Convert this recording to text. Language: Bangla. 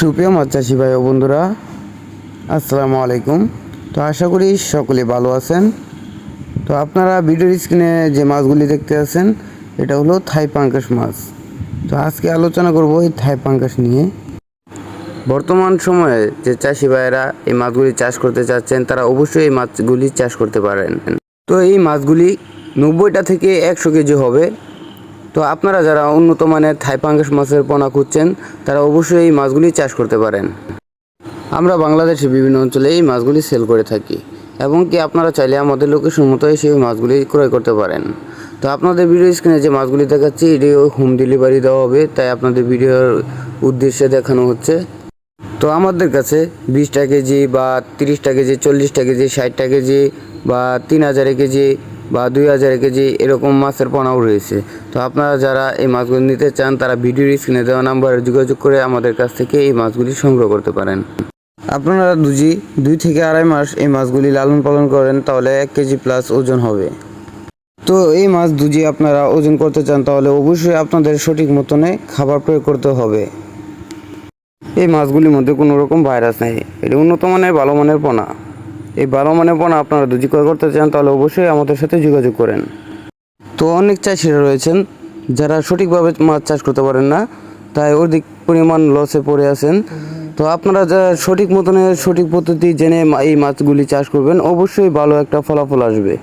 সুপ্রিয় চাষি ভাই ও বন্ধুরা, আসসালামু আলাইকুম। তো আশা করি সকলে ভালো আছেন। তো আপনারা ভিডিওর স্ক্রিনে যে মাছগুলি দেখতে আছেন, এটা হলো থাই পাঙ্কাশ মাছ। তো আজকে আলোচনা করব এই থাই পাঙ্কাশ নিয়ে। বর্তমান সময়ে যে চাষি ভাইয়েরা এই মাছগুলি চাষ করতে চাচ্ছেন, তারা অবশ্যই এই মাছগুলি চাষ করতে পারেন। তো এই মাছগুলি নব্বইটা থেকে একশো কেজি হবে। তো আপনারা যারা উন্নত মানের থাই পাঙ্গাস মাছের পোনা খুঁজছেন, তারা অবশ্যই এই মাছগুলি চাষ করতে পারেন। আমরা বাংলাদেশের বিভিন্ন অঞ্চলে এই মাছগুলি সেল করে থাকি এবং কি আপনারা চাইলে আমাদের লোকেশন মতো এসে ওই মাছগুলি ক্রয় করতে পারেন। তো আপনাদের ভিডিও স্ক্রিনে যে মাছগুলি দেখাচ্ছি, এটি হোম ডেলিভারি দেওয়া হবে, তাই আপনাদের ভিডিওর উদ্দেশ্যে দেখানো হচ্ছে। তো আমাদের কাছে বিশটা কেজি বা তিরিশটা কেজি, চল্লিশটা কেজি, ষাটটা কেজি বা তিন হাজারে কেজি বা দুই হাজার কেজি এরকম মাছের পোনাও রয়েছে। তো আপনারা যারা এই মাছগুলি নিতে চান, তারা ভিডিওর স্ক্রিনে দেওয়া নাম্বারে যোগাযোগ করে আমাদের কাছ থেকে এই মাছগুলি সংগ্রহ করতে পারেন। আপনারা দুজি দুই থেকে আড়াই মাস এই মাছগুলি লালন পালন করেন, তাহলে এক কেজি প্লাস ওজন হবে। তো এই মাছ দুজি আপনারা ওজন করতে চান, তাহলে অবশ্যই আপনাদের সঠিক মতনে খাবার প্রয়োগ করতে হবে। এই মাছগুলির মধ্যে কোনো রকম ভাইরাস নেই। এটি উন্নত মানের, ভালো মানের পোনা। এই ভালো মানে পণ্য আপনারা যদি ক্রয় করতে চান, তাহলে অবশ্যই আমাদের সাথে যোগাযোগ করেন। তো অনেক চাষিরা রয়েছেন, যারা সঠিকভাবে মাছ চাষ করতে পারেন না, তাই অধিক পরিমাণ লসে পড়ে আছেন। তো আপনারা যা সঠিক মতনের সঠিক পদ্ধতি জেনে এই মাছগুলি চাষ করবেন, অবশ্যই ভালো একটা ফলাফল আসবে।